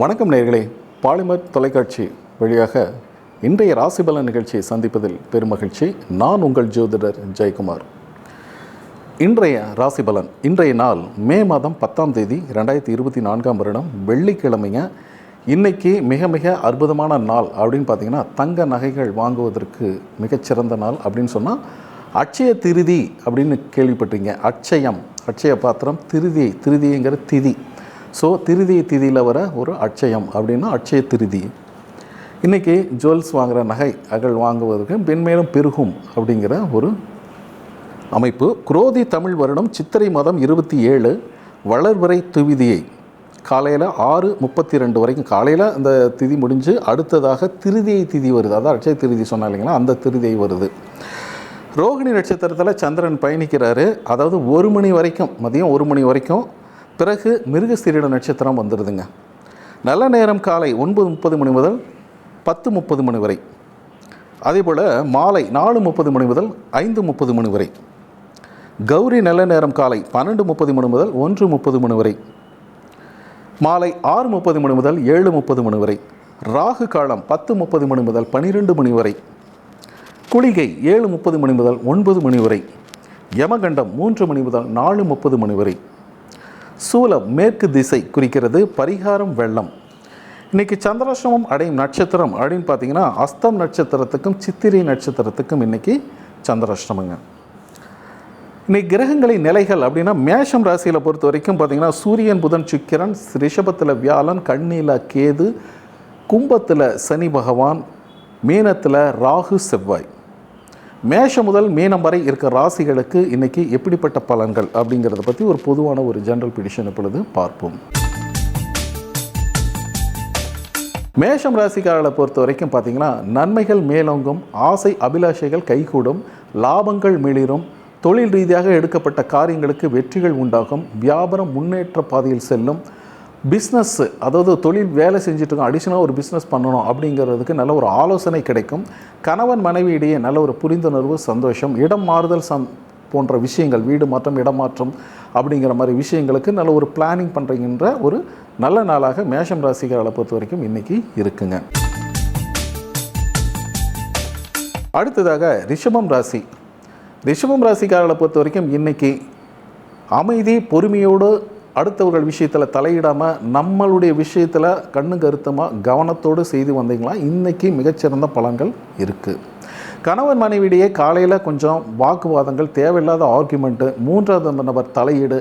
வணக்கம் நேர்களே பாலிமர் தொலைக்காட்சி வழியாக இன்றைய ராசிபலன் நிகழ்ச்சியை சந்திப்பதில் பெருமகிழ்ச்சி. நான் உங்கள் ஜோதிடர் ஜெயக்குமார். இன்றைய ராசிபலன் இன்றைய நாள் மே மாதம் பத்தாம் தேதி ரெண்டாயிரத்தி இருபத்தி நான்காம் வருடம் வெள்ளிக்கிழமைங்க. இன்னைக்கு மிக மிக அற்புதமான நாள் அப்படின்னு பார்த்தீங்கன்னா தங்க நகைகள் வாங்குவதற்கு மிகச்சிறந்த நாள் அப்படின்னு சொன்னால் அட்சய திருதி அப்படின்னு கேள்விப்பட்டீங்க அட்சயம் அட்சய பாத்திரம் திருதி திருதிங்கிற திதி. ஸோ திருதி திதியில் வர ஒரு அட்சயம் அப்படின்னா அட்சய திருதி. இன்றைக்கி ஜுவல்ஸ் வாங்குகிற நகை அகல் வாங்குவதற்கு மென்மேலும் பெருகும் அப்படிங்கிற ஒரு அமைப்பு. குரோதி தமிழ் வருடம் சித்திரை மாதம் இருபத்தி ஏழு வளர்வரை துவிதியை காலையில் ஆறு முப்பத்தி ரெண்டு வரைக்கும் காலையில் அந்த திதி முடிஞ்சு அடுத்ததாக திருதியை திதி வருது. அதான் அட்சய திருதி சொன்னா இல்லைங்களா? அந்த திருதியை வருது. ரோகிணி நட்சத்திரத்தில் சந்திரன் பயணிக்கிறாரு. அதாவது ஒரு மணி வரைக்கும் மதியம் ஒரு மணி வரைக்கும் பிறகு மிருகசீரிட நட்சத்திரம் வந்துடுதுங்க நல்ல நேரம் காலை ஒன்பது முப்பது மணி முதல் பத்து முப்பது மணி வரை அதேபோல் மாலை நாலு முப்பது மணி முதல் ஐந்து முப்பது மணி வரை கௌரி நல்ல நேரம் காலை பன்னெண்டு முப்பது மணி முதல் ஒன்று முப்பது மணி வரை மாலை ஆறு முப்பது மணி முதல் ஏழு முப்பது மணி வரை ராகு காலம் பத்து முப்பது மணி முதல் பன்னிரெண்டு மணி வரை குளிகை ஏழு முப்பது மணி முதல் ஒன்பது மணி வரை யமகண்டம் மூன்று மணி முதல் நாலு முப்பது மணி வரை சூலம் மேற்கு திசை குறிக்கிறது பரிகாரம் வெள்ளம். இன்னைக்கு சந்திராசிரமம் அடையும் நட்சத்திரம் அப்படின்னு பார்த்தீங்கன்னா அஸ்தம் நட்சத்திரத்துக்கும் சித்திரை நட்சத்திரத்துக்கும் இன்னைக்கு சந்திராஷ்டமங்க. இன்றைக்கி கிரகங்களின் நிலைகள் அப்படின்னா மேஷம் ராசியில் பொறுத்த வரைக்கும் பார்த்தீங்கன்னா சூரியன் புதன் சுக்கிரன் ரிஷபத்தில் வியாழன் கண்ணியில் கேது கும்பத்தில் சனி பகவான் மீனத்தில் ராகு செவ்வாய். மேஷம் முதல் மீனம் வரை இருக்கிற ராசிகளுக்கு இன்னைக்கு எப்படிப்பட்ட பலன்கள் அப்படிங்கிறத பற்றி ஒரு பொதுவான ஒரு ஜென்ரல் பிடிஷன் இப்பொழுது பார்ப்போம். மேஷம் ராசிக்காரர்களை பொறுத்த வரைக்கும் பார்த்தீங்கன்னா நன்மைகள் மேலோங்கும் ஆசை அபிலாஷைகள் கைகூடும் லாபங்கள் மிளிரும் தொழில் ரீதியாக எடுக்கப்பட்ட காரியங்களுக்கு வெற்றிகள் உண்டாகும் வியாபாரம் முன்னேற்ற பாதையில் செல்லும் பிஸ்னஸ்ஸு அதாவது தொழில் வேலை செஞ்சுட்டு இருக்கோம் அடிஷனலாக ஒரு பிஸ்னஸ் பண்ணணும் அப்படிங்கிறதுக்கு நல்ல ஒரு ஆலோசனை கிடைக்கும். கணவன் மனைவி இடையே நல்ல ஒரு புரிந்துணர்வு சந்தோஷம் இடம் மாறுதல் சம் போன்ற விஷயங்கள் வீடு மாற்றம் இடமாற்றம் அப்படிங்கிற மாதிரி விஷயங்களுக்கு நல்ல ஒரு பிளானிங் பண்ணுறீங்கன்ற ஒரு நல்ல நாளாக மேஷம் ராசிகளை பொறுத்த வரைக்கும் இன்றைக்கி இருக்குங்க. அடுத்ததாக ரிஷபம் ராசி. ரிஷபம் ராசிக்காரர்களை பொறுத்த வரைக்கும் இன்றைக்கி அமைதி பொறுமையோடு அடுத்தவர்கள் விஷயத்தில் தலையிடாமல் நம்மளுடைய விஷயத்தில் கண்ணு கருத்தமாக கவனத்தோடு செய்து வந்தீங்களா? இன்றைக்கி மிகச்சிறந்த பலன்கள் இருக்குது கணவன் மனைவியிடையே காலையில் கொஞ்சம் வாக்குவாதங்கள் தேவையில்லாத ஆர்குமெண்ட்டு மூன்றாவது நபர் தலையீடு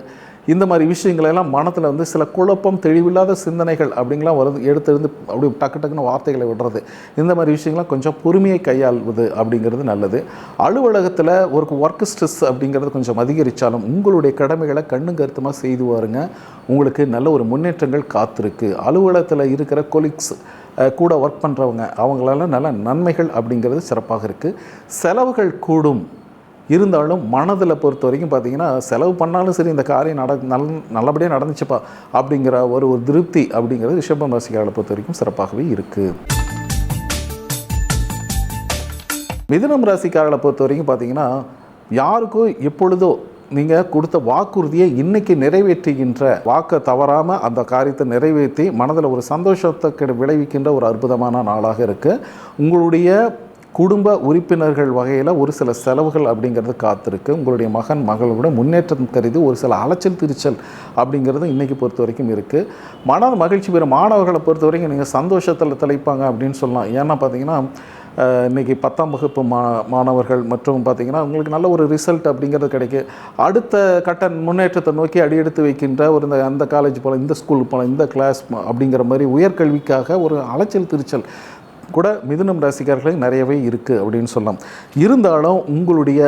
இந்த மாதிரி விஷயங்களெல்லாம் மனத்தில் வந்து சில குழப்பம் தெளிவில்லாத சிந்தனைகள் அப்படிங்கலாம் வருது. எடுத்தெழுந்து அப்படி டக்கு டக்குன்னு வார்த்தைகளை விடுறது. இந்த மாதிரி விஷயங்கள்லாம் கொஞ்சம் பொறுமையை கையாள்வது அப்படிங்கிறது நல்லது. அலுவலகத்தில் ஒரு ஒர்க் ஸ்ட்ரெஸ் அப்படிங்கிறது கொஞ்சம் அதிகரித்தாலும் உங்களுடைய கடமைகளை கண்ணு கருத்துமாக செய்து வாருங்க. உங்களுக்கு நல்ல ஒரு முன்னேற்றங்கள் காத்திருக்கு. அலுவலகத்தில் இருக்கிற கொலிக்ஸ் கூட ஒர்க் பண்ணுறவங்க அவங்களால நல்ல நன்மைகள் அப்படிங்கிறது சிறப்பாக இருக்குது செலவுகள் கூடும். இருந்தாலும் மனதில் பொறுத்த வரைக்கும் பார்த்தீங்கன்னா செலவு பண்ணாலும் சரி இந்த காரியம் நட நல் நல்லபடியாக நடந்துச்சுப்பா அப்படிங்கிற ஒரு ஒரு திருப்தி அப்படிங்கிறது ரிஷபம் ராசிக்காரர்களை பொறுத்த வரைக்கும் சிறப்பாகவே இருக்குது மிதுனம் ராசிக்காரர்களை பொறுத்த வரைக்கும் பார்த்தீங்கன்னா யாருக்கும் எப்பொழுதோ நீங்கள் கொடுத்த வாக்குறுதியை இன்றைக்கி நிறைவேற்றுகின்ற வாக்கை தவறாமல் அந்த காரியத்தை நிறைவேற்றி மனதில் ஒரு சந்தோஷத்தை விளைவிக்கின்ற ஒரு அற்புதமான நாளாக இருக்குது உங்களுடைய குடும்ப உறுப்பினர்கள் வகையில் ஒரு சில செலவுகள் அப்படிங்கிறது காத்திருக்கு. உங்களுடைய மகன் மகளோட முன்னேற்றம் கருதி ஒரு சில அலைச்சல் திருச்சல் அப்படிங்கிறது இன்றைக்கி பொறுத்த வரைக்கும் இருக்குது மன மகிழ்ச்சி பெறும் மாணவர்களை பொறுத்த வரைக்கும் நீங்கள் சந்தோஷத்தில் தலைப்பாங்க அப்படின்னு சொல்லலாம். ஏன்னா பார்த்தீங்கன்னா இன்றைக்கி பத்தாம் வகுப்பு மா மாணவர்கள் மற்றும் பார்த்திங்கன்னா உங்களுக்கு நல்ல ஒரு ரிசல்ட் அப்படிங்கிறது கிடைக்கும் அடுத்த கட்ட முன்னேற்றத்தை நோக்கி அடியெடுத்து வைக்கின்ற ஒரு இந்த அந்த காலேஜ் போகலாம் இந்த ஸ்கூல் போகலாம் இந்த கிளாஸ் அப்படிங்கிற மாதிரி உயர்கல்விக்காக ஒரு அலைச்சல் திருச்சல் கூட மிதுனம் ராசிக்காரர்களுக்கு நிறையவே இருக்குது அப்படின்னு சொல்லலாம். இருந்தாலும் உங்களுடைய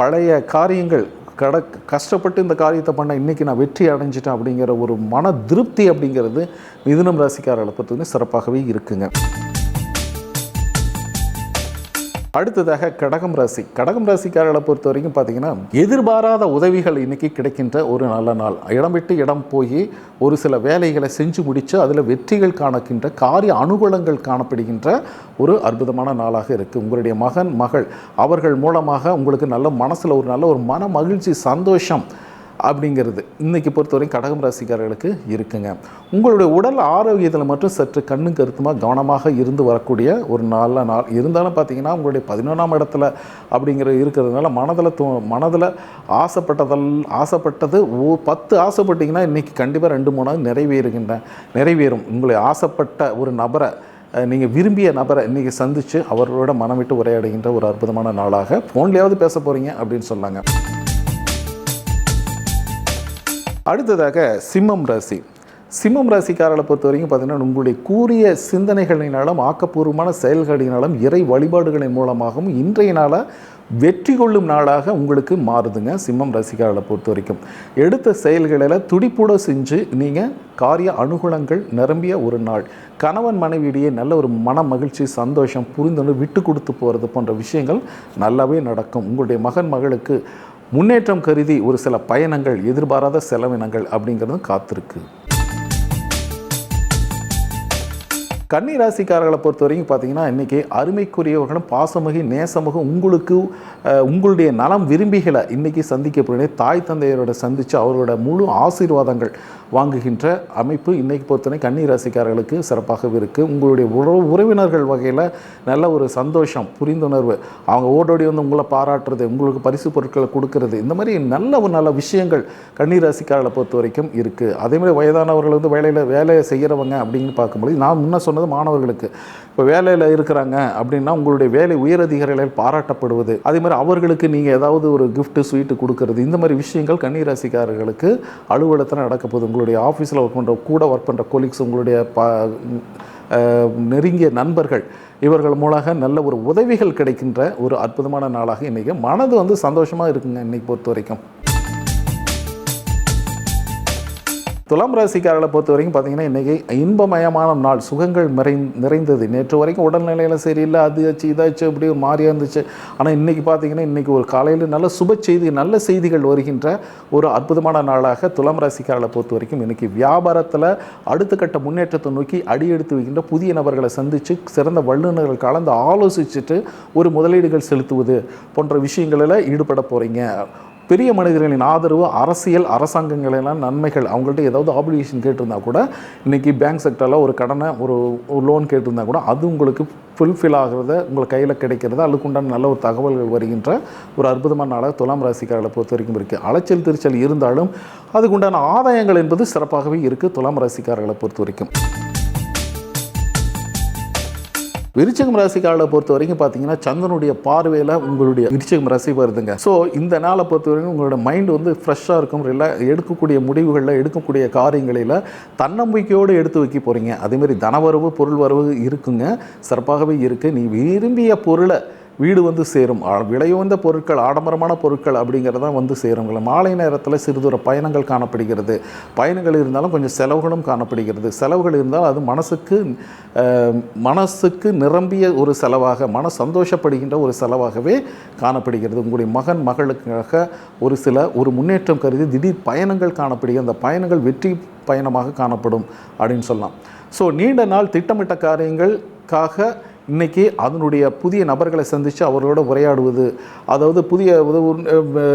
பழைய காரியங்கள் கட கஷ்டப்பட்டு இந்த காரியத்தை பண்ண இன்றைக்கி நான் வெற்றி அடைஞ்சிட்டேன் அப்படிங்கிற ஒரு மன திருப்தி அப்படிங்கிறது மிதுனம் ராசிக்காரர்களை பொறுத்தவரை சிறப்பாகவே இருக்குங்க. அடுத்ததாக கடகம் ராசி. கடகம் ராசிக்காரர்களை பொறுத்த வரைக்கும் பார்த்தீங்கன்னா எதிர்பாராத உதவிகள் இன்னைக்கு கிடைக்கின்ற ஒரு நல்ல நாள். இடம் விட்டு இடம் போய் ஒரு சில வேலைகளை செஞ்சு முடித்து அதில் வெற்றிகள் காணக்கின்ற காரிய அனுகூலங்கள் காணப்படுகின்ற ஒரு அற்புதமான நாளாக இருக்குது உங்களுடைய மகன் மகள் அவர்கள் மூலமாக உங்களுக்கு நல்ல மனசில் ஒரு நல்ல ஒரு மன மகிழ்ச்சி சந்தோஷம் அப்படிங்கிறது இன்றைக்கி பொறுத்தவரைக்கும் கடகம் ராசிக்காரர்களுக்கு இருக்குங்க. உங்களுடைய உடல் ஆரோக்கியத்தில் மட்டும் சற்று கண்ணு கருத்துமாக கவனமாக இருந்து வரக்கூடிய ஒரு நல்ல நாள். இருந்தாலும் பார்த்தீங்கன்னா உங்களுடைய பதினொன்றாம் இடத்துல அப்படிங்கிற இருக்கிறதுனால மனதில் தோ மனதில் ஆசைப்பட்டதல் ஆசைப்பட்டது ஓ பத்து ஆசைப்பட்டீங்கன்னா இன்றைக்கி கண்டிப்பாக ரெண்டு மூணாவது நிறைவேறுகின்ற நிறைவேறும். உங்களை ஆசைப்பட்ட ஒரு நபரை நீங்கள் விரும்பிய நபரை இன்றைக்கி சந்தித்து அவரோட மனம் விட்டு உரையாடுகின்ற ஒரு அற்புதமான நாளாக. ஃபோன்லேயாவது பேச போகிறீங்க அப்படின்னு சொன்னாங்க. அடுத்ததாக சிம்மம் ராசி. சிம்மம் ராசிக்காரர்களை பொறுத்த வரைக்கும் பார்த்தீங்கன்னா உங்களுடைய கூறிய சிந்தனைகளினாலும் ஆக்கப்பூர்வமான செயல்களினாலும் இறை வழிபாடுகளின் மூலமாகவும் இன்றைய நாளாக வெற்றி கொள்ளும் நாளாக உங்களுக்கு மாறுதுங்க சிம்மம் ரசிகர்களை பொறுத்த வரைக்கும் எடுத்த செயல்களில் துடிப்போட செஞ்சு நீங்கள் காரிய அனுகூலங்கள் நிரம்பிய ஒரு நாள். கணவன் மனைவியிடையே நல்ல ஒரு மன மகிழ்ச்சி சந்தோஷம் புரிந்துணர்வு விட்டு கொடுத்து போகிறது போன்ற விஷயங்கள் நல்லாவே நடக்கும். உங்களுடைய மகன் மகளுக்கு முன்னேற்றம் கருதி ஒரு சில பயணங்கள் எதிர்பாராத செலவினங்கள் அப்படிங்கிறது காத்திருக்கு. கன்னி ராசிக்காரர்களை பொறுத்த வரைக்கும் பார்த்தீங்கன்னா இன்றைக்கி அருமைக்குரியவர்களும் பாசமிகு நேசமிகு உங்களுக்கு உங்களுடைய நலம் விரும்பிகளை இன்றைக்கி சந்திக்கப்படுகிற தாய் தந்தையரோட சந்தித்து அவரோட முழு ஆசீர்வாதங்கள் வாங்குகின்ற அமைப்பு இன்றைக்கி பொறுத்தவரை கன்னி ராசிக்காரர்களுக்கு சிறப்பாகவே இருக்குது உங்களுடைய உறவு உறவினர்கள் வகையில் நல்ல ஒரு சந்தோஷம் புரிந்துணர்வு. அவங்க ஓடோடி வந்து உங்களை பாராட்டுறது உங்களுக்கு பரிசு பொருட்களை கொடுக்கறது. இந்த மாதிரி நல்ல ஒரு நல்ல விஷயங்கள் கன்னி ராசிக்காரர்களை பொறுத்த வரைக்கும் இருக்குது அதேமாதிரி வயதானவர்கள் வந்து வேலையில் வேலையை செய்கிறவங்க அப்படின்னு பார்க்கும்போது நான் முன்ன சொன்னது மாணவர்களுக்கு. இப்போ வேலையில் இருக்கிறாங்க அப்படின்னா உங்களுடைய வேலை உயரதிகாரிகளால் பாராட்டப்படுவது. அதே மாதிரி அவர்களுக்கு நீங்கள் ஏதாவது ஒரு கிஃப்ட்டு ஸ்வீட்டு கொடுக்கறது. இந்த மாதிரி விஷயங்கள் கண்ணீர் ராசிக்காரர்களுக்கு அலுவலகத்தில் நடக்கப்போகுது உங்களுடைய ஆஃபீஸில் ஒர்க் பண்ணுற கூட ஒர்க் பண்ணுற கொலீக்ஸ் உங்களுடைய ப நெருங்கிய நண்பர்கள் இவர்கள் மூலமாக நல்ல ஒரு உதவிகள் கிடைக்கின்ற ஒரு அற்புதமான நாளாக இன்றைக்கி மனது வந்து சந்தோஷமாக இருக்குங்க இன்றைக்கி பொறுத்த வரைக்கும் துலாம் ராசிக்காரர்களை பொறுத்த வரைக்கும் பார்த்தீங்கன்னா இன்றைக்கி இன்பமயமான நாள். சுகங்கள் நிறை நிறைந்தது. நேற்று வரைக்கும் உடல்நிலையில் சரியில்லை. அது ஆச்சு இதாச்சு அப்படி ஒரு மாதிரியாக இருந்துச்சு. ஆனால் இன்றைக்கி பார்த்தீங்கன்னா இன்றைக்கி ஒரு காலையில் நல்ல சுப செய்தி நல்ல செய்திகள் வருகின்ற ஒரு அற்புதமான நாளாக துலாம் ராசிக்காரர்களை பொறுத்த வரைக்கும் இன்றைக்கி வியாபாரத்தில் அடுத்த கட்ட முன்னேற்றத்தை நோக்கி அடி எடுத்து வைக்கின்ற புதிய நபர்களை சந்தித்து சிறந்த வல்லுநர்கள் கலந்து ஆலோசிச்சுட்டு ஒரு முதலீடுகள் செலுத்துவது போன்ற விஷயங்களில் ஈடுபட போகிறீங்க பெரிய மனிதர்களின் ஆதரவு அரசியல் அரசாங்கங்களெல்லாம் நன்மைகள். அவங்கள்ட்ட ஏதாவது ஆப்ளிகேஷன் கேட்டிருந்தா கூட இன்றைக்கி பேங்க் செக்டரில் ஒரு கடனை ஒரு லோன் கேட்டிருந்தா கூட அது உங்களுக்கு ஃபுல்ஃபில் ஆகிறத உங்கள் கையில் கிடைக்கிறது அதுக்குண்டான நல்ல ஒரு தகவல்கள் வருகின்ற ஒரு அற்புதமான நாளாக துலாம் ராசிக்காரர்களை பொறுத்த வரைக்கும் இருக்குது அலைச்சல் திருச்சல் இருந்தாலும் அதுக்குண்டான ஆதாயங்கள் என்பது சிறப்பாகவே இருக்குது துலாம் ராசிக்காரர்களை பொறுத்த வரைக்கும். விருச்சகம் ராசிக்காரர்களை பொறுத்த வரைக்கும் பார்த்தீங்கன்னா சந்திரனுடைய பார்வையில் உங்களுடைய விருச்சகம் ராசி வருதுங்க. ஸோ இந்த நாளை பொறுத்த வரைக்கும் உங்களோட மைண்ட் வந்து ஃப்ரெஷ்ஷாக இருக்கும். ரிலா எடுக்கக்கூடிய முடிவுகளில் எடுக்கக்கூடிய காரியங்களில் தன்னம்பிக்கையோடு எடுத்து வைக்க போகிறீங்க அதேமாதிரி தனவரவு பொருள் வரவு இருக்குங்க. சிறப்பாகவே இருக்குது நீ விரும்பிய பொருளை வீடு வந்து சேரும். ஆ- பொருட்கள் ஆடம்பரமான பொருட்கள் அப்படிங்கிறதான் வந்து சேருங்கள மாலை நேரத்தில் சிறிதூர பயணங்கள் காணப்படுகிறது. பயணங்கள் இருந்தாலும் கொஞ்சம் செலவுகளும் காணப்படுகிறது. செலவுகள் இருந்தால் அது மனசுக்கு மனசுக்கு நிரம்பிய ஒரு செலவாக மன சந்தோஷப்படுகின்ற ஒரு செலவாகவே காணப்படுகிறது. உங்களுடைய மகன் மகளுக்காக ஒரு சில ஒரு முன்னேற்றம் கருதி திடீர் பயணங்கள் காணப்படுகிறது அந்த பயணங்கள் வெற்றி பயணமாக காணப்படும் அப்படின்னு சொல்லலாம். ஸோ நீண்ட நாள் திட்டமிட்ட காரியங்களுக்காக இன்னைக்கு அதனுடைய புதிய நபர்களை சந்தித்து அவர்களோட உரையாடுவது அதாவது புதிய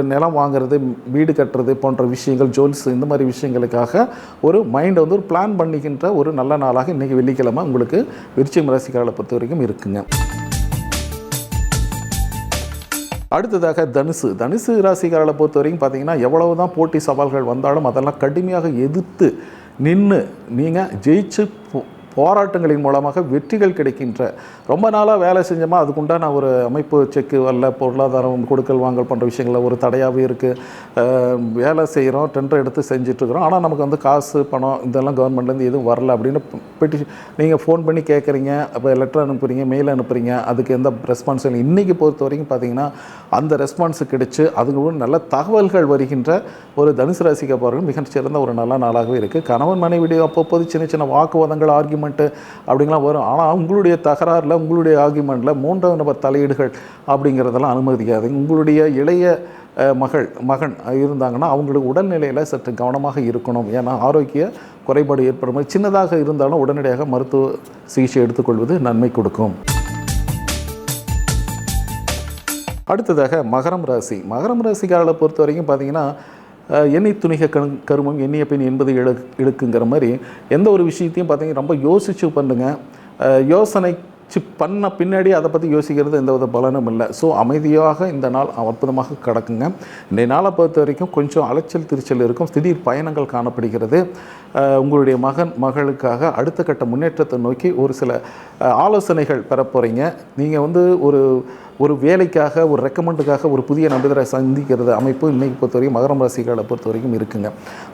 நிலம் வாங்குறது வீடு கட்டுறது போன்ற விஷயங்கள் ஜோல்ஸ் இந்த மாதிரி விஷயங்களுக்காக ஒரு மைண்டை வந்து ஒரு பிளான் பண்ணிக்கின்ற ஒரு நல்ல நாளாக இன்றைக்கி வெள்ளிக்கிழமை உங்களுக்கு விருச்சிகம் ராசிக்காரர்களை பொறுத்த வரைக்கும் இருக்குங்க. அடுத்ததாக தனுசு. தனுசு ராசிக்காரர்களை பொறுத்த வரைக்கும் பார்த்தீங்கன்னா எவ்வளவு தான் போட்டி சவால்கள் வந்தாலும் அதெல்லாம் கடுமையாக எதிர்த்து நின்று நீங்கள் ஜெயிச்சு போ- போராட்டங்களின் மூலமாக வெற்றிகள் கிடைக்கின்ற. ரொம்ப நாளாக வேலை செஞ்சோமா? அதுக்குண்டான ஒரு அமைப்பு செக்கு வரல பொருளாதாரம் கொடுக்கல் வாங்கல் போன்ற விஷயங்களில் ஒரு தடையாகவே இருக்குது வேலை செய்கிறோம் டெண்டர் எடுத்து செஞ்சிட்ருக்குறோம். ஆனால் நமக்கு வந்து காசு பணம் இதெல்லாம் கவர்மெண்ட்லேருந்து எதுவும் வரல அப்படின்னு பெட்டிஷன் நீங்கள் ஃபோன் பண்ணி கேட்குறீங்க அப்போ லெட்டர் அனுப்புகிறீங்க மெயில் அனுப்புகிறீங்க அதுக்கு எந்த ரெஸ்பான்ஸ் இல்லை. இன்றைக்கி பொறுத்த வரைக்கும் பார்த்தீங்கன்னா அந்த ரெஸ்பான்ஸ் கிடைச்சி அதுக்கு நல்ல தகவல்கள் வருகின்ற ஒரு தனுசு ராசிக்கு போகிறவங்க மிகச்சிறந்த ஒரு நல்ல நாளாகவே இருக்குது கணவன் மனைவிடைய அப்பப்போது சின்ன சின்ன வாக்குவாதங்கள் ஆர்குமெண்ட்டு அப்படிங்கலாம் வரும். ஆனால் உங்களுடைய தகராறில் உங்களுடைய ஆர்குமெண்ட்டில் மூன்றாவது நபர் தலையீடுகள் அப்படிங்கிறதெல்லாம் அனுமதிக்காது உங்களுடைய இளைய அஹ், மகள் மகன் இருந்தாங்கன்னா அவங்களுக்கு உடல்நிலையில் சற்று கவனமாக இருக்கணும். ஏன்னா ஆரோக்கிய குறைபாடு ஏற்படும் போது சின்னதாக இருந்தாலும் உடனடியாக மருத்துவ சிகிச்சை எடுத்துக்கொள்வது நன்மை கொடுக்கும். அடுத்ததாக மகரம் ராசி. மகரம் ராசிக்காரர்களை பொறுத்த வரைக்கும் பார்த்தீங்கன்னா எண்ணெய் துணிக கண் கருமம் எண்ணிய பெண் என்பது இழு இழுக்குங்கிற மாதிரி எந்த ஒரு விஷயத்தையும் பார்த்தீங்கன்னா ரொம்ப யோசிச்சு பண்ணுங்க. யோசனை யோசனைச்சு பண்ண பின்னாடி அதை பற்றி யோசிக்கிறது எந்த வித பலனும் இல்லை. ஸோ அமைதியாக இந்த நாள் அற்புதமாக கடக்குங்க. இந்த நாளை பொறுத்த வரைக்கும் கொஞ்சம் அலைச்சல் திருச்சல் இருக்கும். திடீர் பயணங்கள் காணப்படுகிறது. உங்களுடைய மகன் மகளுக்காக அடுத்த கட்ட முன்னேற்றத்தை நோக்கி ஒரு சில ஆலோசனைகள் பெற போகிறீங்க நீங்கள் வந்து ஒரு ஒரு வேலைக்காக ஒரு ரெக்கமெண்டுக்காக ஒரு புதிய நபரை சந்திக்கிறது அமைப்பு இன்றைக்கி பொறுத்த வரைக்கும் மகரம் ராசிக்காரர்களை பொறுத்த வரைக்கும் இருக்குங்க.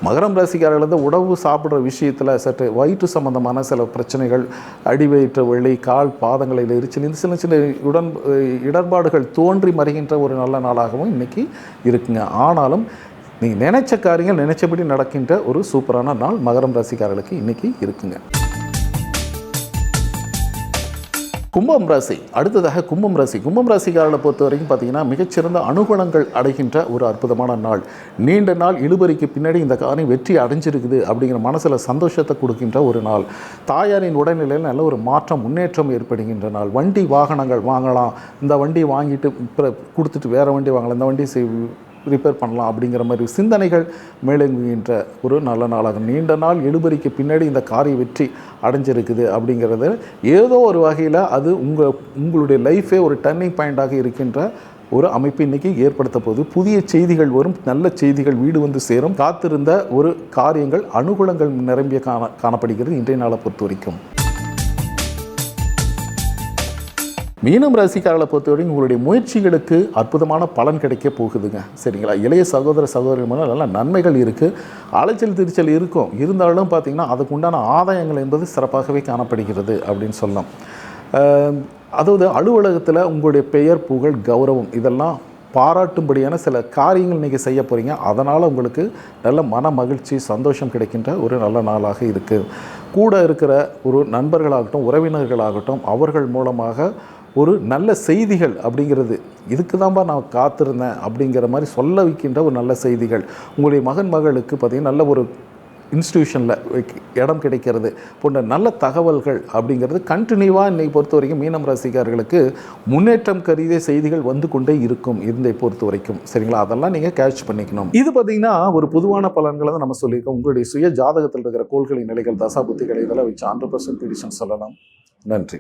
மகரம் ராசிக்காரர்கள் வந்து உணவு சாப்பிட்ற விஷயத்தில் சற்று வயிற்று சம்பந்தமான சில பிரச்சனைகள் அடிவயிற்று வழி கால் பாதங்களில் எரிச்சல் இந்த சின்ன சின்ன உடன் இடர்பாடுகள் தோன்றி மறைகின்ற ஒரு நல்ல நாளாகவும் இன்றைக்கி இருக்குங்க. ஆனாலும் நீங்கள் நினைச்ச காரியங்கள் நினைச்சபடி நடக்கின்ற ஒரு சூப்பரான நாள் மகரம் ராசிக்காரர்களுக்கு இன்றைக்கி இருக்குங்க. கும்பம் ராசி அடுத்ததாக கும்பம் ராசி. கும்பம் ராசிக்காரர்களை பொறுத்த வரைக்கும் பார்த்தீங்கன்னா மிகச்சிறந்த அனுகுணங்கள் அடைகின்ற ஒரு அற்புதமான நாள். நீண்ட நாள் இழுபறிக்கு பின்னாடி இந்த காரியம் வெற்றி அடைஞ்சிருக்குது அப்படிங்கிற மனசில் சந்தோஷத்தை கொடுக்கின்ற ஒரு நாள். தாயாரின் உடல்நிலையில் நல்ல ஒரு மாற்றம் முன்னேற்றம் ஏற்படுகின்ற நாள். வண்டி வாகனங்கள் வாங்கலாம். இந்த வண்டி வாங்கிட்டு கொடுத்துட்டு வேறு வண்டி வாங்கலாம். இந்த வண்டி செய் ரிப்பேர் பண்ணலாம் அப்படிங்கிற மாதிரி சிந்தனைகள் மேலெங்குகின்ற ஒரு நல்ல நாளாகும். நீண்ட நாள் இழுபறிக்கு பின்னாடி இந்த காரிய வெற்றி அடைஞ்சிருக்குது அப்படிங்கிறது ஏதோ ஒரு வகையில் அது உங்கள் உங்களுடைய லைஃபே ஒரு டர்னிங் பாயிண்டாக இருக்கின்ற ஒரு அமைப்பு இன்றைக்கி ஏற்படுத்த போகுது. புதிய செய்திகள் வரும் நல்ல செய்திகள் வீடு வந்து சேரும். காத்திருந்த ஒரு காரியங்கள் அனுகூலங்கள் நிரம்பிய காண காணப்படுகிறது. இன்றைய நாளை பொறுத்த வரைக்கும். மீனம் ராசிக்காரர்களை பொறுத்தவரைக்கும் உங்களுடைய முயற்சிகளுக்கு அற்புதமான பலன் கிடைக்க போகுதுங்க. சரிங்களா? இளைய சகோதர சகோதரி மூலம் நல்ல நன்மைகள் இருக்குது அலைச்சல் திருச்சல் இருக்கும். இருந்தாலும் பார்த்தீங்கன்னா அதுக்கு உண்டான ஆதாயங்கள் என்பது சிறப்பாகவே காணப்படுகிறது அப்படின்னு சொல்லலாம். அதாவது அலுவலகத்தில் உங்களுடைய பெயர் புகழ் கௌரவம் இதெல்லாம் பாராட்டும்படியான சில காரியங்கள் நீங்கள் செய்ய போகிறீங்க அதனால் உங்களுக்கு நல்ல மன மகிழ்ச்சி சந்தோஷம் கிடைக்கின்ற ஒரு நல்ல நாளாக இருக்குது கூட இருக்கிற ஒரு நண்பர்களாகட்டும் உறவினர்களாகட்டும் அவர்கள் மூலமாக ஒரு நல்ல செய்திகள் அப்படிங்கிறது. இதுக்கு தான்ப்பா நான் காத்திருந்தேன் அப்படிங்கிற மாதிரி சொல்ல வைக்கின்ற ஒரு நல்ல செய்திகள். உங்களுடைய மகன் மகளுக்கு பார்த்தீங்கன்னா நல்ல ஒரு இன்ஸ்டியூஷனில் இடம் கிடைக்கிறது. போன்ற நல்ல தகவல்கள் அப்படிங்கிறது கண்டினியூவாக இன்னைக்கு பொறுத்த வரைக்கும் மீனம் ரசிகர்களுக்கு முன்னேற்றம் கருதிய செய்திகள் வந்து கொண்டே இருக்கும் இருந்தை பொறுத்த வரைக்கும். சரிங்களா? அதெல்லாம் நீங்கள் கேட்ச் பண்ணிக்கணும். இது பார்த்தீங்கன்னா ஒரு பொதுவான பலன்களை தான் நம்ம சொல்லியிருக்கோம். உங்களுடைய சுய ஜாதகத்தில் இருக்கிற கோள்களின் நிலைகள் தசா புத்திகள் இதெல்லாம் வச்சு ஹண்ட்ரட் பர்சன்ட் ப்ரிடிஷன் சொல்லலாம். நன்றி.